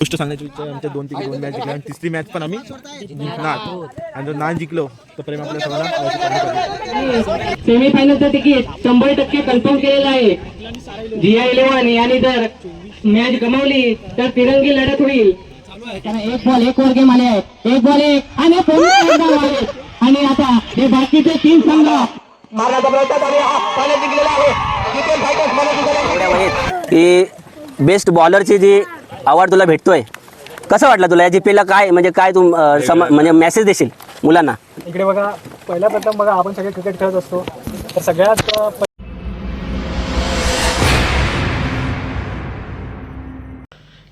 गोष्ट सांगायची इच्छा आहे, आमच्या दोन पैकी दोन मॅच जिंकल्या आणि तिसरी मॅच पण आम्ही जिंकणार. आणि जर नाही जिंकलो तर प्रेम आपल्या आलं. सेमीफायनलचं तिकीट शंभर टक्के कन्फर्म केलेलं आहे. जिया इलेव्हन यांनी जर मॅच गमावली तर तिरंगी लढत होईल. एक बॉल एक वर गेम आले आहेत. एक बॉल एक आणि. आणि आता हे बाकीचे तीन संघ मारण्याचा प्रयत्न आणि हा आहे जिंकलेला बेस्ट बॉलरची जी अवॉर्ड तुला भेटतोय. कसं वाटलं तुला? या जीपीला काय म्हणजे काय तू अं, सम म्हणजे मेसेज देशील मुलांना? इकडे बघा पहिल्या प्रथम बघा आपण सगळे क्रिकेट खेळत असतो. तर सगळ्यात अ, प-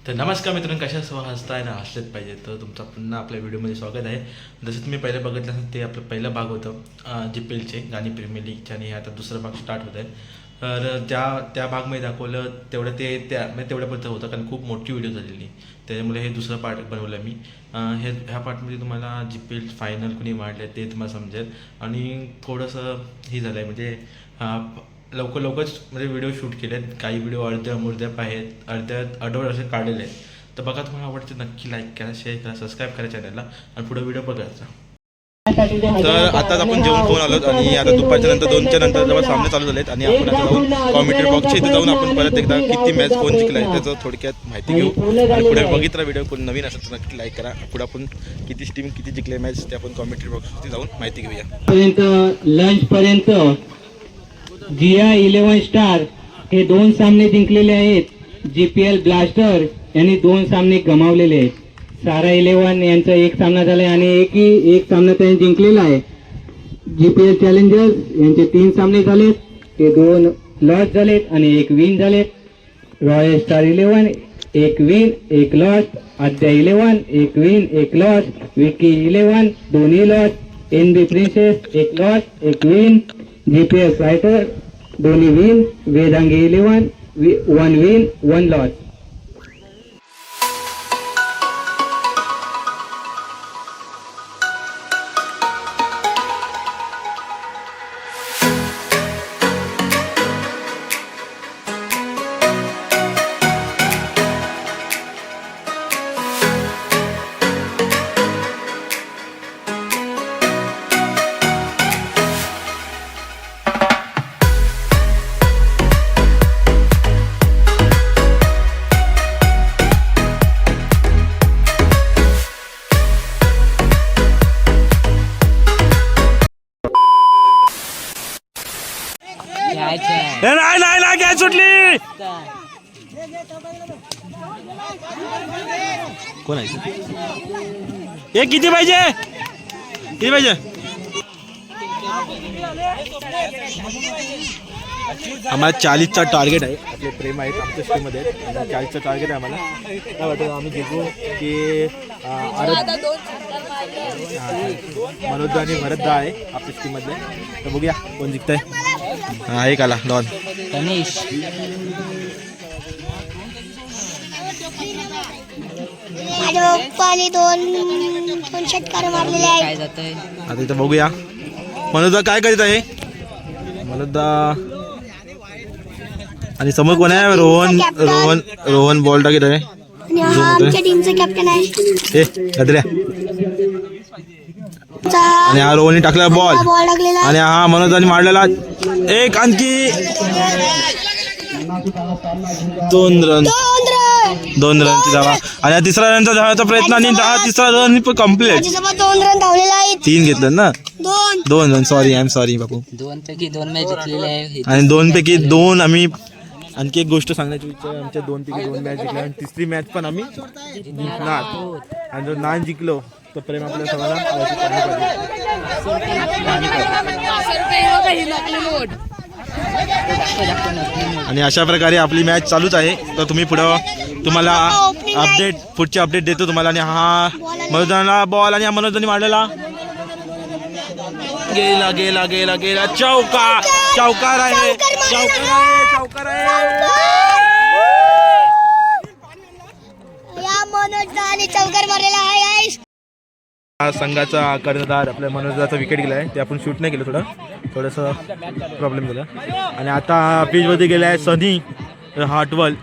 तर नमस्कार मित्रांनो कशा सह हसताय ना हसलेच पाहिजे. तर तुमचं पुन्हा आपल्या व्हिडिओमध्ये स्वागत आहे. जसं तुम्ही पहिले बघितलं असेल ते आपलं पहिलं भाग होतं जी पी एलचे गाणी प्रीमियर लीगचे आणि आता दुसरं भाग स्टार्ट होत आहे. तर त्या त्या भागमध्ये दाखवलं तेवढं ते त्या म्हणजे तेवढ्यापर्यंत होतं कारण खूप मोठी व्हिडिओ झालेली. त्याच्यामुळे हे दुसरं पार्ट बनवलं मी. हे ह्या पार्टमध्ये तुम्हाला जी पे फायनल कुणी वाढले ते तुम्हाला समजेल. आणि थोडंसं हे झालं आहे म्हणजे लवकर लवकरच म्हणजे व्हिडिओ शूट केले आहेत काही व्हिडिओ अर्ध्या मुर्ध्या आहेत अर्ध्या अडवड असे काढलेले आहेत. तर बघा तुम्हाला आवडते नक्की लाईक करा शेअर करा सबस्क्राईब करा चॅनलला आणि पुढे व्हिडिओ बघायचा. तर आताच आपण जेवण खाऊन आलो आणि आता दुपारच्या नंतर दोनच्या नंतर जेव्हा सामने चालू झालेत आणि आपण आता जाऊन कॉमेंट्री बॉक्सच्या इथे जाऊन आपण परत एकदा किती मॅच कोण जिंकला आहे त्याचं थोडक्यात माहिती घेऊ. आणि पुढे बघितला व्हिडिओ कोण नवीन असेल तर नक्की लाईक करा. पुढे आपण किती टीम किती जिंकले मॅच ते आपण कॉमेंट्री बॉक्सवरती जाऊन माहिती घेऊया. पर्यंत लंच पर्यंत जिया इलेव्हन स्टार हे दोन सामने जिंकलेले आहेत. जीपीएल ब्लास्टर यांनी दोन सामने गमावलेले आहेत. सारा इलेव्हन यांचा एक सामना झालाय आणि एकही एक सामना त्यांनी जिंकलेला आहे. जीपीएल चॅलेंजर्स यांचे तीन सामने झालेत. ते दोन लॉस झालेत आणि एक विन झालेत. रॉयल स्टार इलेव्हन एक विन एक लॉस आद्या इलेव्हन एक विन एक लॉस विकी इलेव्हन दोन्ही लॉस एन बी प्रिन्सेस एक लॉस एक win G P S fighter दोन्ही win Vedangi eleven one win one loss कोण आहे? हे किती पाहिजे? किती पाहिजे? आम्हाला चाळीसचा टार्गेट आहे. आपले प्रेम आहेत आमच्या स्टीममध्ये चाळीसचा टार्गेट आहे आम्हाला. काय वाटतं आम्ही जिंकू की मनोज आणि भरतदा आहे आपल्या स्टीममधले तर बघूया कोण जिंकत हा एक आला डॉन. माझ्या पप्पाने दोन दोन षटकार मारलेले आहेत. आता इथं बघूया. मनोजदा काय करीत आहे? मनोजदा आणि समोर कोण आहे? रोहन रोहन रोहन बॉल टाकीत आहे आणि हा आमच्या टीमचा कॅप्टन आहे. ए गद्र्या चा आणि हा रोहनने टाकला बॉल बॉल आणि हा मनोजदानी मारलेला एक आणखी. दोन रन. दोन रन. दोन रनची धावा आणि तिसरा रनचा धावाचा प्रयत्न आणि हा तिसरा रन पण कंप्लीट दोन रन धावलेला आहेत. तीन घेतलं ना? दोन. दोन run sorry I am sorry बापू. दोन पैकी दोन मॅच जिंकलेले आहे. आणि दोन पैकी दोन आम्ही आणखी एक गोष्ट सांगायची इच्छा आहे, आमच्या दोन पैकी दोन मॅच जिंकल्या आणि तिसरी मॅच पण आम्ही जिंकणार. आणि जर नाही जिंकलो तर प्रेम आपल्या आलं. आणि अशा प्रकारे आपली मॅच चालूच आहे. तर तुम्ही पुढं तुम्हाला अपडेट पुढची अपडेट देतो तुम्हाला. आणि हा मनोजांना बॉल आणि हा मनोजनी मारलेला. गेला गेला गेला गेला. चौका चौकार आहे. चौकार आहे चौकार आहे. मनोज चौकार मारलेला आहे. हा संघाचा कर्णधार आपल्या मनोजाचा विकेट गेला आहे ते आपण शूट नाही केलं थोडं. थोडंसं प्रॉब्लेम झाला. आणि आता पिचमध्ये गेला आहे सनी हार्टवल.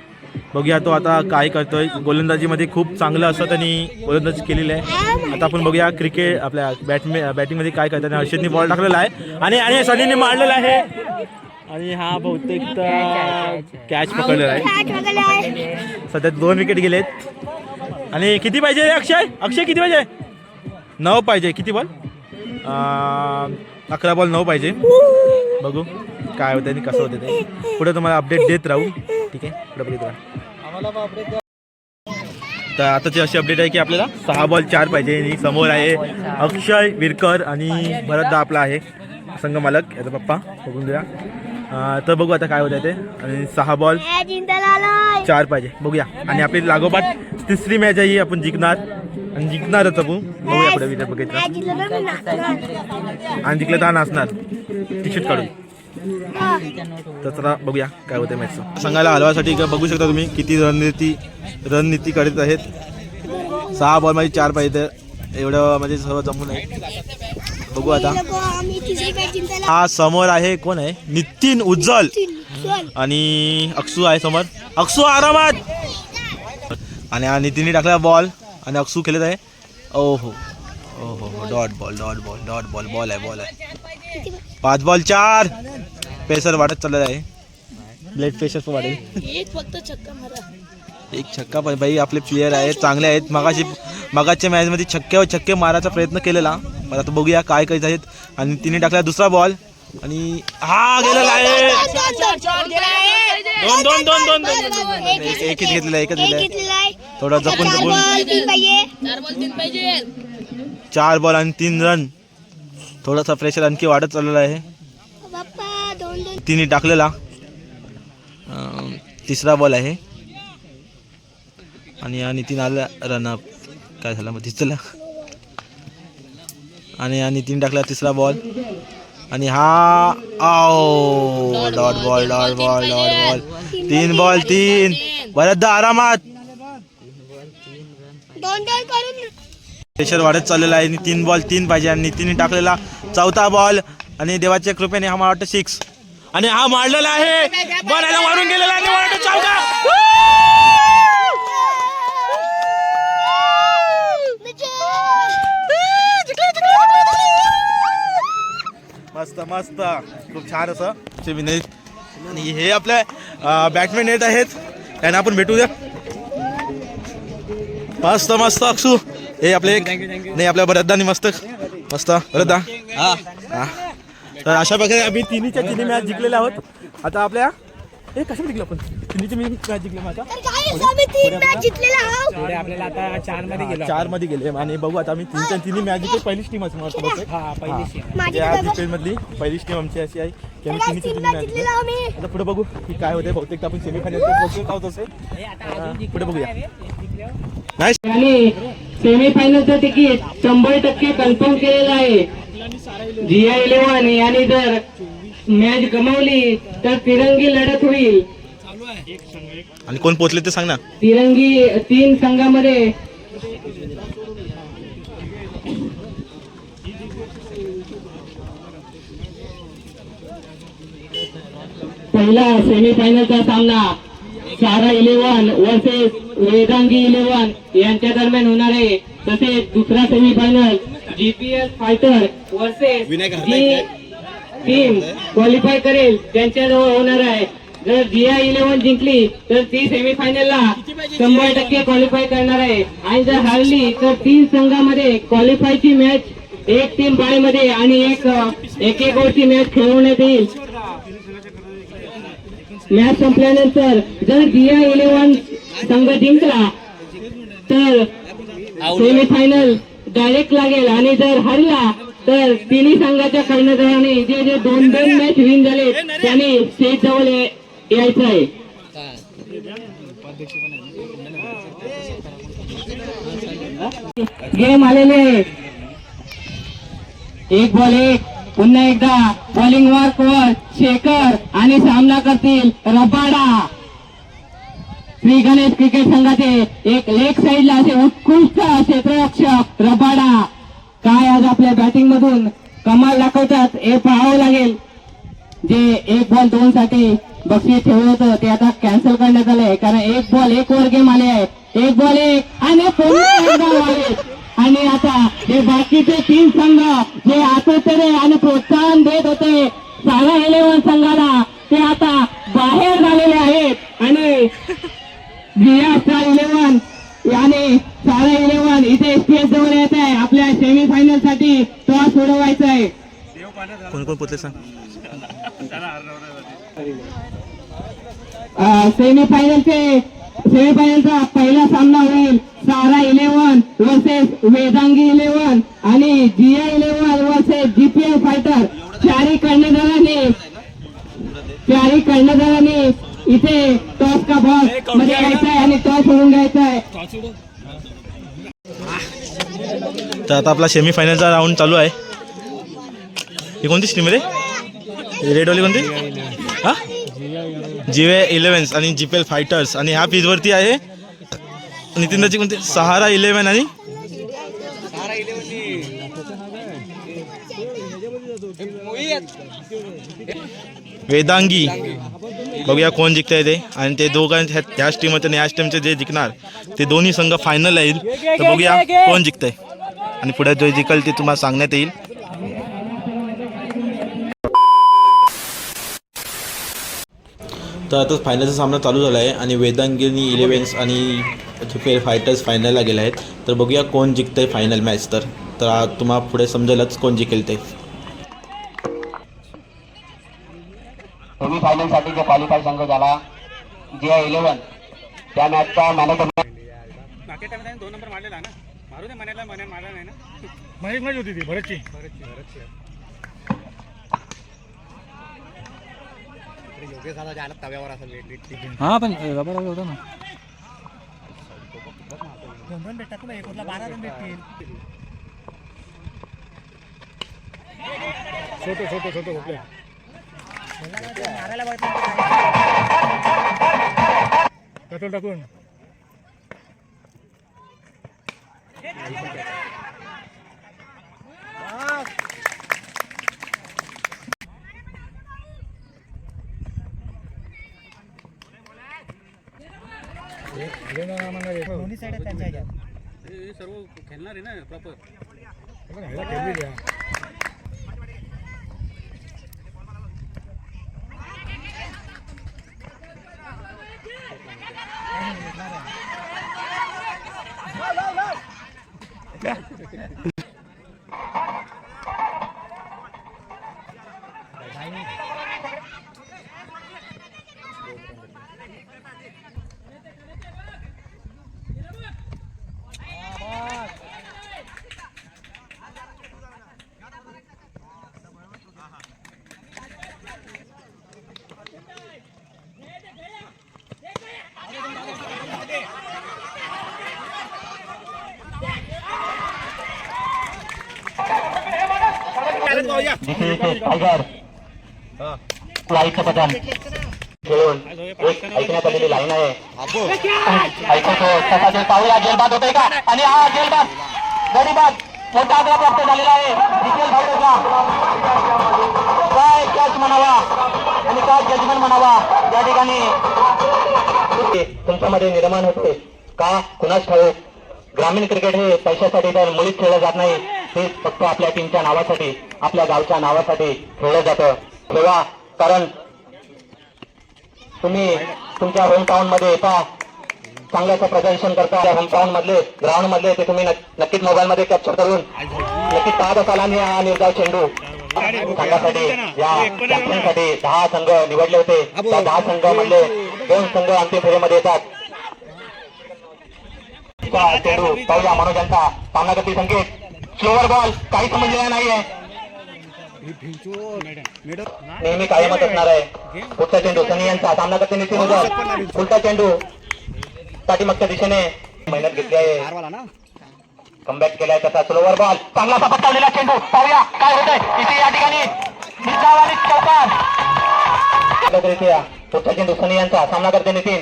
बघूया तो आता काय करतोय. गोलंदाजीमध्ये खूप चांगलं असं त्यांनी गोलंदाजी केलेली आहे. आता आपण बघूया क्रिकेट आपल्या बॅटमे बॅटिंगमध्ये काय करतात. आणि हर्षदनी बॉल टाकलेला आहे. आणि आणि सनीने मारलेला आहे. आणि हा बहुतेक कॅच पकडलेला आहे. सध्या दोन विकेट गेलेत. आणि किती पाहिजे रे अक्षय? अक्षय किती पाहिजे? नऊ पाहिजे. किती बॉल अकरा बॉल नऊ पाहिजे. बघू काय होतं आणि कसं होतं ते. पुढे तुम्हाला अपडेट देत राहू. ठीक आहे? पुढे बघित राहा तर आताची अशी अपडेट आहे की आपल्याला सहा बॉल चार पाहिजे. आणि समोर आहे अक्षय विरकर आणि भरतदा आपला आहे. संघ मालक. याचा पप्पा बघून द्या तर बघू आता काय होतं ते. आणि सहा बॉल. चार पाहिजे. बघूया. आणि आपली लागोपाठ तिसरी मॅच आहे ही आपण जिंकणार. आणि जिंकणारच आपण बघूया पुढे विचार बघितला. आणि जिंकलं तर नाचणार. टी शर्ट काढून. तर चला बघूया काय होतं मॅचचं सांगायला हलवासाठी बघू शकता तुम्ही किती रणनीती रणनीती करत आहेत. सहा बॉलमध्ये चार पाहिजे. एवढं म्हणजे सर्व जमून आहे. बघू आता. हे समोर आहे कोण आहे? नितीन उज्ज्वल. चल. आणि अक्षू आहे समोर. अक्षू आरामात! आणि हा नितीनने टाकला बॉल आणि अक्षू खेळत आहे. ओ हो ओ हो dot ball dot ball dot ball ball आहे बॉल आहे. पाच बॉल चार. पेसर वाढत चाललेला आहे. ब्लेड पण वाढेल. एक फक्त छक्का मारा. एक छक्का पण बाई आपले प्लेयर आहेत चांगले आहेत. मगाशी मगाच्या मॅचमध्ये छक्क्यावर छक्के मारायचा प्रयत्न केलेला. पण आता बघूया काय करायचं आहेत. आणि तिने टाकला दुसरा बॉल आणि हा गेलेला आहे. दोन दोन दोन दोन दोन एक एक- एकच घेतलेला एकच आहे. थोडा जपून चार जपून बॉल तीन पाहिजे. चार बॉल आणि तीन रन थोडासा प्रेशर आणखी वाढत चाललेला आहे. बाप्पा दोन दोन. तिने टाकलेला. तिसरा बॉल आहे. आणि या नितीन आला रनअप काय झालं मग तिथला आणि या नितीन टाकला तिसरा बॉल आणि हा आओ dot ball dot ball dot ball तीन बॉल तीन. बऱ्याचदा आरामात. प्रेशर वाढत चाललेला आहे. आणि तीन बॉल तीन पाहिजे. आणि नितीनने टाकलेला चौथा बॉल आणि देवाच्या कृपेने हा मला वाटतं सिक्स आणि हा मारलेला आहे. बॉल मारून गेलेला आणि मला वाटतं चौका मस्त मस्त. खूप छान असं. विनय आणि हे आपल्या बॅट्समॅन येत आहेत. त्यांना आपण भेटू द्या मस्त मस्त अक्षू. हे आपले एक नाही आपल्या बऱ्याचदा मस्त मस्त बऱ्याचदा हा. तर अशा प्रकारे आम्ही तिन्हीच्या तिन्ही मॅच जिंकलेल्या आहोत. आता आपल्या हे कशा जिंकलो आपण? तिन्हीची मी मॅच जिंकले माझा तर काय आम्ही तीन मॅच जिंकलेला आहोत. पुढे आपल्याला आता चारमध्ये गेलो चारमध्ये गेले. आणि बघू आता आम्ही तीनच्या तिन्ही मॅच जिंकले पहिलीच टीम असं मला वाटतं हा पहिली हा. शीट. माझी या बरोबर. जी मधली पहिलीच टीम आमची अशी आहे. की आम्ही तर तिन्हीची तीन तिन्ही मॅच आता पुढे बघू की काय होते बहुतेक आपण सेमीफायनल पोहोचत आहोत असे पुढे बघूया. नाही सेमीफायनलचं तिकीट शंभर टक्के कन्फर्म केलेलं आहे. जिया इलेव्हन यांनी जर मॅच गमावली तर तिरंगी लढत होईल. आणि कोण पोचले ते सांग ना. तिरंगी तीन संघामध्ये पहिला सेमीफायनलचा सामना Sara eleven versus Vedangi eleven यांच्या दरम्यान होणार आहे. तसेच दुसरा semifinal GPL fighter versus team qualify करेल त्यांच्याजवळ होणार आहे. जर जिया इलेव्हन जिंकली तर ती सेमीफायनलला शंभर टक्के क्वालिफाय करणार आहे. आणि जर हारली तर तीन संघामध्ये क्वालिफायची मॅच एक टीम बाळीमध्ये आणि एक एक एक ओव्हरची मॅच खेळवण्यात येईल. मॅच संपल्यानंतर जर जिया इलेव्हन संघ जिंकला तर सेमीफायनल डायरेक्ट लागेल. आणि जर हरला तर तिन्ही संघाच्या कर्णधाराने जे जे दोन दोन मॅच विन झाले त्यांनी स्टेज जवळ यायचं आहे. गेम आलेले एक बॉल एक पुन्हा एकदा बॉलिंग मार्क वर शेखर आणि सामना करतील रबाडा. श्री गणेश क्रिकेट संघाचे एक लेग साईडला असे उत्कृष्ट क्षेत्ररक्षक रबाडा. काय आज आपल्या बॅटिंग मधून कमाल दाखवतात हे पाहावं लागेल. जे एक बॉल दोन साठी बक्षीस ठेवलं होतं ते आता कॅन्सल करण्यात आलंय. कारण एक बॉल एक वर गेम आले आहे एक बॉल एक आणि आणि आता हे बाकीचे तीन संघ जे आतुरतेने आणि प्रोत्साहन देत होते सारा इलेव्हन संघाला ते आता बाहेर झालेले आहेत. आणि इलेव्हन आणि सारा इलेव्हन इथे स्टेज जवळ येत आहे. आपल्या सेमीफायनलसाठी टॉस सोडवायचा आहे. कोण कोण पोचले सांग. सेमीफायनलचे सेमीफायनलचा पहिला सामना होईल. Sara eleven versus Vedangi eleven आणि Jiya eleven versus GPL fighter चारी कर्णधारांनी चारी कर्णधारांनी इथे टॉस का बॉलमध्ये घ्यायचा आहे आणि टॉस सोडून घ्यायचा आहे. तर आता आपला सेमीफायनलचा राऊंड चालू आहे. ही कोणती स्ट्रीम रे? रेडवाली कोणती? हां? जीवे इलेव्हन्स आणि जीपेल फायटर्स आणि ह्या पीचवरती आहे नितीनदाची कोणती? सहारा इलेव्हन आणि वेदांगी. बघूया कोण जिंकतंय ते. आणि ते दोघां ह्या- ह्याच टीमचे आणि ह्याच टीमचे जे जिंकणार ते दोन्ही संघ फायनल येईल तर बघूया कोण जिंकतंय. आणि पुढे जो जिंकल ते तुम्हाला सांगण्यात येईल. तर आता फायनलचा सामना चालू झाला आहे आणि वेदांगिनी इलेव्हन्स आणि फेर फायटर्स फायनलला गेले आहेत. तर बघूया कोण जिंकतंय फायनल मॅच तर तर तुम्हाला पुढे समजेलच कोण जिंकेल ते. सेमीफायनलसाठी जे क्वालिफाय संघ झाला जे आहे इलेव्हन त्या मॅचचा मॅन ऑफ द मॅच महेशमध्ये होती ती भरतची. हा पण रबर होता ना. दोन रन भेटतात ना एक ओव्हरला बारा रन भेटतील. छोटो छोटो छोटो भोपळे मारायला पेट्रोल टाकून दोन्ही साईड त्यांच्या ह्याच्यात सर्व खेळणार आहे ना प्रॉपर खेळली लाईटचं बटन खेळून ऐकण्यात आलेली लाईन आहे. ऐकतो. तसा पाहूया जेलबाद होतोय का? आणि हा जेलबाद गरीबाद मोठा आग्रा प्राप्त झालेला आहे. डिटेल फायटरचा काय कॅच म्हणावा? आणि काय जजमेंट म्हणावा? या ठिकाणी. तुमच्यामध्ये निर्माण होते का? कुणाच ठाऊक? ग्रामीण क्रिकेट हे पैशासाठी तर मुळीच खेळलं जात नाही. हे फक्त आपल्या टीमच्या नावासाठी आपल्या गावच्या नावासाठी खेळलं जातं. तेव्हा कारण तुम्ही तुमच्या होम टाउनमध्ये येता चांगल्याचं प्रदर्शन करता. होम टाउन मधले ग्राउंड मधले ते तुम्ही नक्कीच मोबाईल मध्ये कॅप्चर करून नक्कीच पाहत असाल आणि हा निर्धाव चेंडू. संघासाठी या कॅप्टनसाठी दहा संघ निवडले होते. त्या दहा संघ मधले दोन संघ अंतिम फेरीमध्ये येतात. चेंडू पाहूया मनोजांचा सामना सामनागती संकेत. स्लोवर बॉल काही समजलेला नाहीये. नेहमी कायमच असणार आहे. पुढचा चेंडू सनी यांचा. सामना करते नितीन उजल पुढचा चेंडू. पाठीमागच्या दिशेने. मेहनत घेतली आहे. कमबॅक केलाय त्याचा स्लोवर बॉल चांगला पटकावलेला चेंडू. पाहूया काय होतंय. इथे या ठिकाणी निजाव चौकार पुढचा चेंडू सनी यांचा. सामना करते नितीन.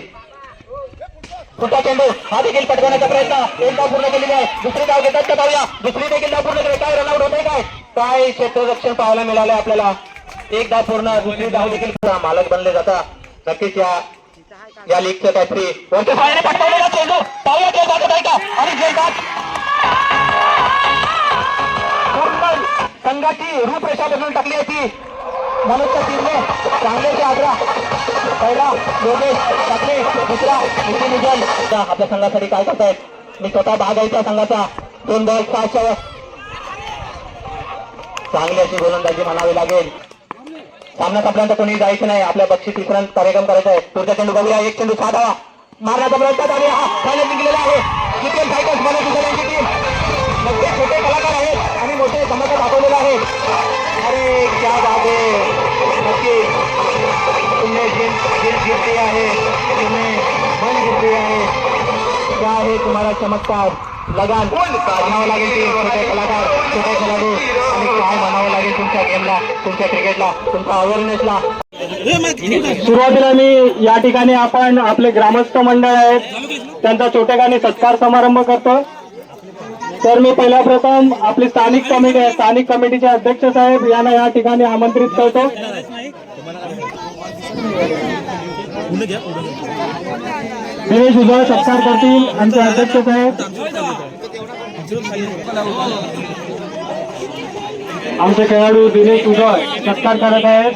पुढचा चेंडू हा देखील पटकवण्याचा प्रयत्न. एक धाव पूर्ण केलेली आहे. दुसरी धाव घेतात का पाहूया दुसरी देखील धाव पूर्ण केली. काय रनआउट होते काय? काय क्षेत्ररक्षण पाहायला मिळालंय आपल्याला? एक धाव पूर्ण दुसरी धाव देखील मालक बनले जाता. नक्कीच या या लीगचं काहीतरी कोणत्या साईडने पटकावलेला चेंडू पाहूया ते जातो आहे का? आणि झेलतात संघाची रूपरेषा बदलून टाकली आहे ती. मनोजच्या टीमने चांगल्याचे आग्रा पहिला योगेश टाकले दुसरा नितीन निजन आपल्या संघासाठी काय करतायत? मी स्वतः भाग आहे त्या संघाचा. दोन बॉल सहाशे चांगली अशी गोलंदाजी म्हणावी लागेल. सामना संपल्यानंतर कोणी जायचं नाही. आपल्या बक्षीस वितरण कार्यक्रम करायचा आहे. पुढचा चेंडू बघूया. एक चेंडू साधावा मारण्याचा प्रयत्न आणि हा फायनल निघलेला आहे. जीपीएल सायकल्स मनोज उजल यांची टीम मोठे छोटे कलाकार आहेत आणि मोठे समजा दाखवलेला आहे अरे क्या बात आहे. की तुमने जिन जिम जीत दिया है तुमने मन जीत दिया है क्या आहे तुम्हाला चमत्कार लगान म्हणावं लागेल ते छोटे कलाकार छोटे खेळाडू आणि काय म्हणावं लागेल तुमच्या गेमला तुमच्या क्रिकेटला तुमच्या अवेअरनेसला सुरुवातीला मी या ठिकाणी आपण आपले ग्रामस्थ मंडळ आहेत त्यांचा छोटेखानी सत्कार समारंभ करतो तर मी पहिल्या प्रथम आपली स्थानिक कमिटी आहे स्थानिक कमिटीचे अध्यक्ष साहेब यांना या ठिकाणी आमंत्रित करतो. दिनेश उजळ सत्कार करतील आमचे अध्यक्ष साहेब. आमचे खेळाडू दिनेश उजळ सत्कार करत आहेत.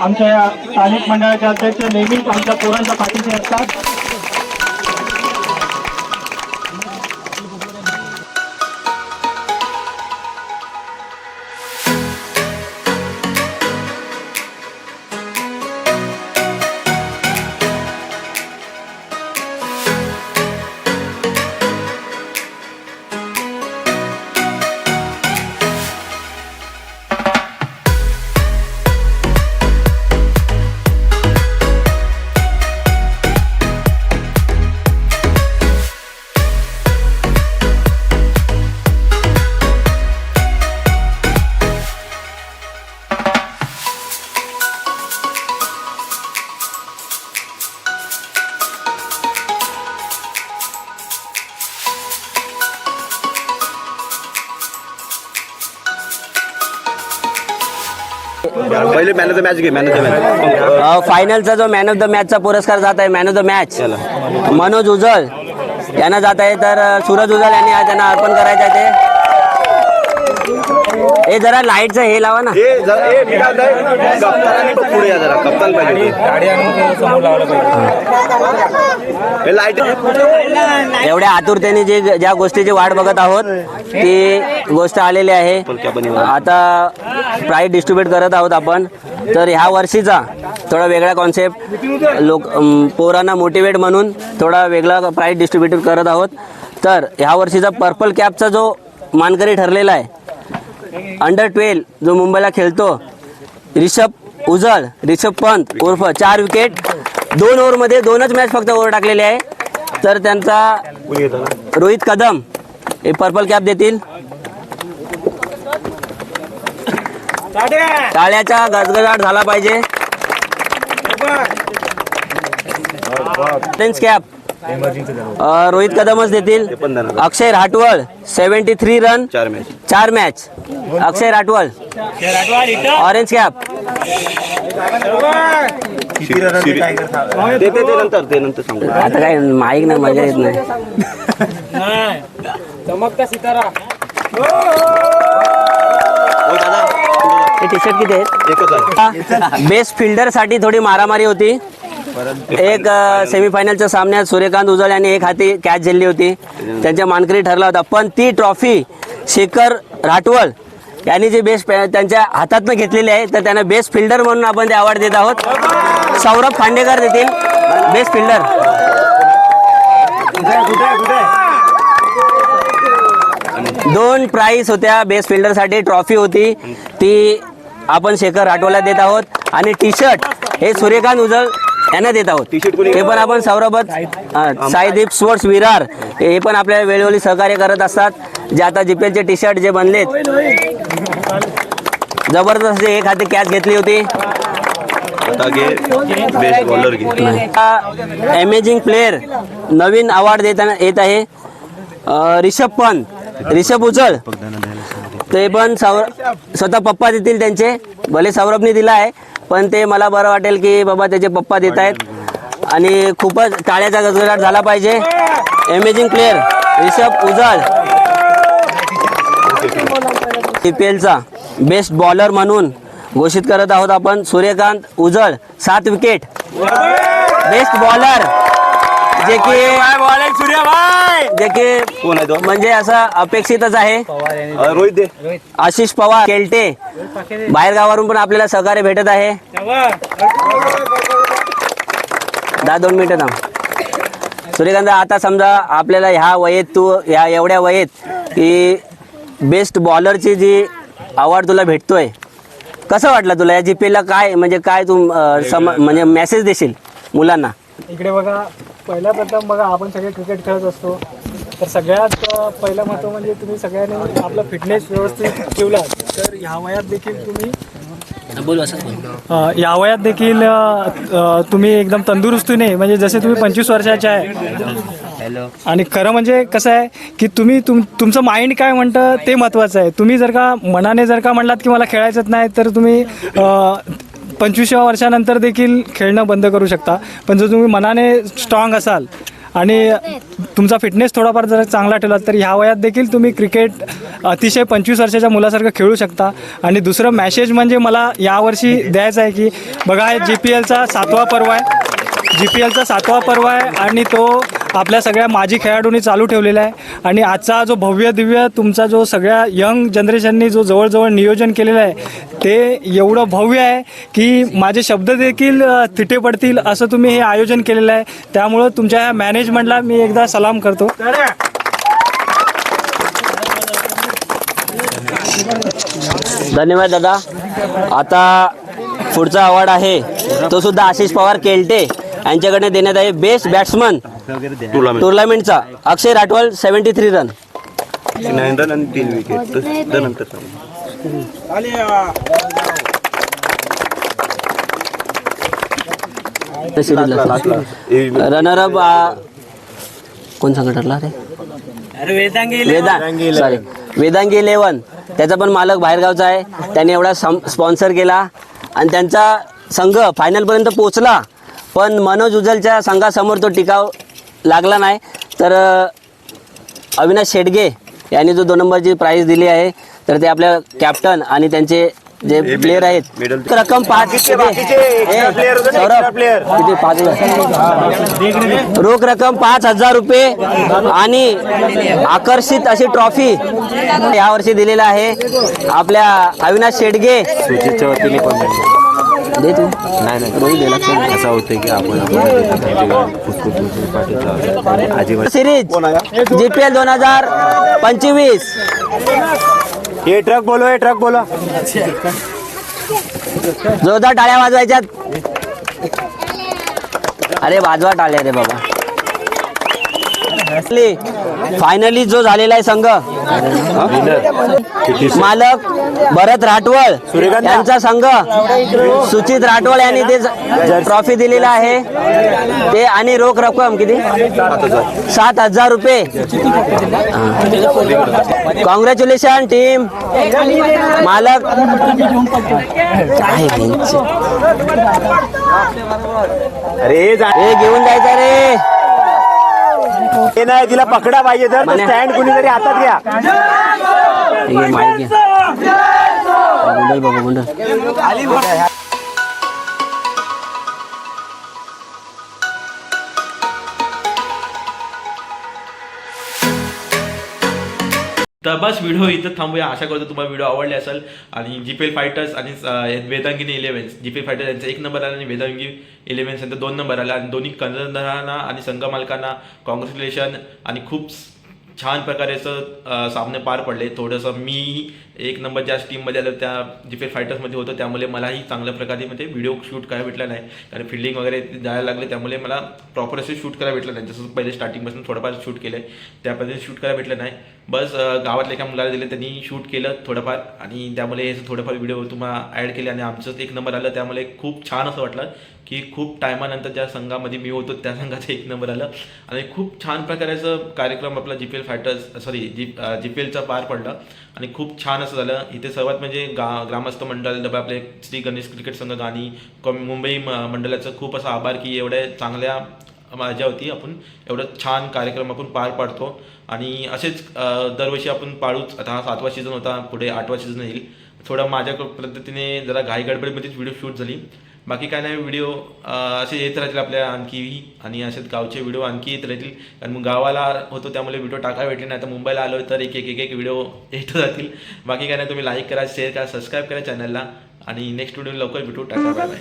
आमच्या स्थानिक मंडळाचे अध्यक्ष नेहमीच आमच्या पोरांच्या पाठीशी असतात. मॅन ऑफ द मॅच घे मॅन ऑफ द मॅच फायनलचा जो मॅन ऑफ द मॅचचा पुरस्कार जात आहे man of the match Manoj Ujal यांना जात आहे तर सूरज उजळ यांनी आज त्यांना अर्पण करायचं आहे ते. हे जरा लाईटचं हे लावा ना. हे जरा ए मी काय म्हणतोय, कप्तानाने तो पुढे या जरा कप्तान पाहिजे. हे. लाइट एवढ्या आतुरतेने जे ज्या गोष्टीची वाट बघत आहोत ती गोष्ट आलेली आहे. आता प्राईज डिस्ट्रीब्यूट करत आहोत आपण. तर ह्या वर्षीचा थोडा वेगळा कॉन्सेप्ट लोक अम, पोरांना मोटिवेट म्हणून थोडा वेगळा प्राईज डिस्ट्रीब्यूट करत आहोत. तर ह्या वर्षीचा पर्पल कॅपचा जो मानकरी ठरलेला आहे अंडर ट्वेल्व जो मुंबईला खेळतो रिषभ उजळ रिषभ पंत उर्फ चार विकेट दोन ओव्हरमध्ये दोनच मॅच फक्त ओव्हर टाकलेले आहे. तर त्यांचा रोहित कदम हे पर्पल कॅप देतील. टाळ्याचा गजगजाट झाला पाहिजे. कॅप अ, रोहित कदमच देतील. Akshay Rathwal seventy three run चार मॅच चार match Akshay Rathwal orange cap ते ते ते नंतर ते नंतर सांगू. आता काय माईक ना मजा येत नाही. हो हे टी शर्ट किती आहेत? बेस्ट फिल्डरसाठी थोडी मारामारी होती. एक सेमीफायनलच्या सामन्यात सूर्यकांत उजळ यांनी एक हाती कॅच झेलली होती. त्यांच्या मानकरी ठरला होता. पण ती ट्रॉफी शेखर राठवळ यांनी जी बेस्ट त्यांच्या हातातनं घेतलेली आहे तर त्यांना बेस्ट फिल्डर म्हणून आपण ते अवॉर्ड देत आहोत. सौरभ खांडेकर देतील. बेस्ट फिल्डर दोन प्राइज होत्या बेस्ट फिल्डरसाठी ट्रॉफी होती. ती आपण शेखर राठोला देत आहोत. आणि टी शर्ट हे सूर्यकांत उजळ यांना देत आहोत. ते पण आपण सौरभच अं, साईदीप स्पोर्ट्स विरार. हे पण आपल्या वेळोवेळी सहकार्य करत असतात. जे आता जीपीएलचे टी शर्ट जे बनलेत. जबरदस्त एक हाती कॅच घेतली होती. अमेझिंग प्लेअर नवीन अवॉर्ड देताना येत आहे. रिषभ पंत. रिषभ उचळ ते पण सौर स्वतः पप्पा देतील त्यांचे. भले सौरभने दिला आहे. पण ते मला बरं वाटेल की बाबा त्याचे पप्पा देत आहेत. आणि खूपच टाळ्याचा गजगजाट झाला पाहिजे. Amazing player Rishabh Ujal. P P एलचा best bowler म्हणून घोषित करत आहोत आपण. सूर्यकांत उजळ सात विकेट बेस्ट बॉलर जे की जे की कोण आहे तो? म्हणजे असं अपेक्षितच आहे. अ, रोहित दे. आशिष पवार केलटे. बाहेर गावावरून पण आपल्याला सहकार्य भेटत आहे. दहा दोन मिनिटं थांब. सूर्यकांत आता समजा आपल्याला ह्या वयेत तू ह्या एवढ्या वयेत की बेस्ट बॉलरची जी अवॉर्ड तुला भेटतोय कसं वाटलं तुला? या जी ला काय म्हणजे काय तू अं, सम म्हणजे मेसेज देशील मुलांना? इकडे बघा. पहिला प्रथम बघा आपण सगळे क्रिकेट खेळत असतो. तर सगळ्यात पहिलं महत्त्व म्हणजे तुम्ही सगळ्यांनी आपला फिटनेस व्यवस्थित ठेवला तर ह्या वयात देखील तुम्ही बोल असं या वयात देखील तुम्ही एकदम तंदुरुस्तीने म्हणजे जसे तुम्ही पंचवीस वर्षाचे आहे. आणि खरं म्हणजे कसं आहे की तुम्ही तुम तुमचं माइंड काय म्हणतं ते महत्त्वाचं आहे. तुम्ही जर का मनाने जर का म्हणलात की मला खेळायचंच नाही तर तुम्ही पंचवीसव्या वर्षानंतर देखील खेळणं बंद करू शकता. पण जर तुम्ही मनाने स्ट्रॉंग असाल आणि तुमचा फिटनेस थोडाफार जर चांगला ठेवला तर ह्या वयात देखील तुम्ही क्रिकेट अतिशय पंचवीस वर्षाच्या मुलासारखं खेळू शकता. आणि दुसरं मॅसेज म्हणजे मला यावर्षी द्यायचं आहे की बघा हे जी पी एलचा सातवा पर्व आहे. जी पी एलचा सातवा पर्व आहे आणि तो आपल्या सगळ्या माजी खेळाडूंनी चालू ठेवलेला आहे. आणि आजचा जो भव्य दिव्य तुमचा जो सगळ्या यंग जनरेशननी जो जवळजवळ नियोजन केलेलं आहे ते एवढं भव्य आहे की माझे शब्द देखील थिटे पडतील असं तुम्ही हे आयोजन केलेलं आहे. त्यामुळं तुमच्या ह्या मॅनेजमेंटला मी एकदा सलाम करतो. धन्यवाद दादा. आता पुढचा अवॉर्ड आहे. तो सुद्धा आशिष पवार केलटे. यांच्याकडे देण्यात आहे best batsman tournament टुर्नामेंटचा. Akshay Rathwal seventy three run nine run आणि तीन विकेट त्यानंतर सांग. रनर अप कोण संघ ठरला रे वेदांग सॉरी वेदांगी इलेवन त्याचा पण मालक बाहेरगावचा आहे. त्याने एवढा स्पॉन्सर केला. आणि त्यांचा संघ फायनलपर्यंत पोचला पण मनोज उजलच्या संघासमोर तो टिकाव लागला नाही. तर अविनाश शेडगे यांनी जो दोन नंबरची प्राईज दिली आहे तर ते आपल्या कॅप्टन आणि त्यांचे जे प्लेयर आहेत. रक्कम पाच. किती? रोख रक्कम पाच हजार रुपये आणि आकर्षित अशी ट्रॉफी यावर्षी दिलेला आहे. आपल्या अविनाश शेडगे. दे तू. नाही नाही. असं होतं की आपण सिरीज जीपीएल दोन हजार पंचवीस. हे ट्रक बोलो हे ट्रक बोलो जोरदार टाळ्या वाजवायच्यात. अरे वाजवा टाळ्या रे बाबा. फायनली जो झालेला आहे संघ. मालक भरत राठवळ. यांचा संघ सुचित राठवळ यांनी ते ट्रॉफी दिलेला आहे. ते आणि रोख रक्कम किती? सात हजार रुपये. कॉंग्रॅच्युलेशन टीम मालक? अरे हे घेऊन जायचं रे. हे नाही तिला पकडा पाहिजे तर. स्टँड कुणीतरी हातात घ्या. हे घे, तर बस व्हिडिओ इथं थांबूया. आशा करतो तुम्हाला व्हिडिओ आवडले असेल. आणि जीपेल फायटर्स आणि वेदांगिनी इलेव्हन्स जीपेल फायटर्स यांचा एक नंबर आला आणि वेदांगी इलेव्हन्स यांचा दोन नंबर आला. आणि दोन्ही कंदरांना आणि संघ मालकांना कॉंग्रॅच्युलेशन आणि खूप छान प्रकारेचं सामने पार पडले. थोडंसं मी एक नंबर ज्या टीममध्ये आलो त्या जी फायटर्समध्ये होतो त्यामुळे मलाही चांगल्या प्रकारे म्हणजे व्हिडिओ शूट करायला भेटला नाही. कारण फिल्डिंग वगैरे जायला लागले त्यामुळे मला प्रॉपर असे शूट करायला भेटलं नाही. जसं पहिले स्टार्टिंगपासून थोडंफार शूट केलं त्या पद्धतीने शूट करायला भेटलं नाही. बस गावातल्या एका मुलाला दिले त्यांनी शूट केलं थोडंफार. आणि त्यामुळे हे थोडंफार व्हिडिओ तुम्हाला ॲड केले आणि आमचं एक नंबर आलं. त्यामुळे खूप छान असं वाटलं. की खूप टायमानंतर ज्या संघामध्ये मी होतो त्या संघाचं एक नंबर आलं. आणि खूप छान प्रकारे असं कार्यक्रम आपला G P L fighters sorry G G P एलचा पार पडला. आणि खूप छान असं झालं. इथे सर्वात म्हणजे गा ग्रामस्थ मंडळ डबे आपले श्री गणेश क्रिकेट संघ गाणी मुंबई म- मंडळाचं खूप असा आभार की एवढ्या चांगल्या मजा होती आपण एवढं छान कार्यक्रम आपण पार पाडतो. आणि असेच दरवर्षी आपण पाळूच. आता हा सातवा सीझन होता. पुढे आठवा सीझन येईल. थोडं माझ्या पद्धतीने जरा घाईगडबडीमध्येच व्हिडिओ शूट झाली. बाकी काय नाही व्हिडिओ असे येत राहतील आपल्या आणखी आणि असेच गावचे व्हिडिओ आणखी येत राहतील. कारण मग गावाला होतो त्यामुळे व्हिडिओ टाकायला भेटले नाही तर मुंबईला आलो तर एक एक एक एक व्हिडिओ येत जातील बाकी काय नाही तुम्ही लाईक करा शेअर करा सबस्क्राईब करा चॅनलला आणि नेक्स्ट व्हिडिओ लवकर भेटू. टाका बाय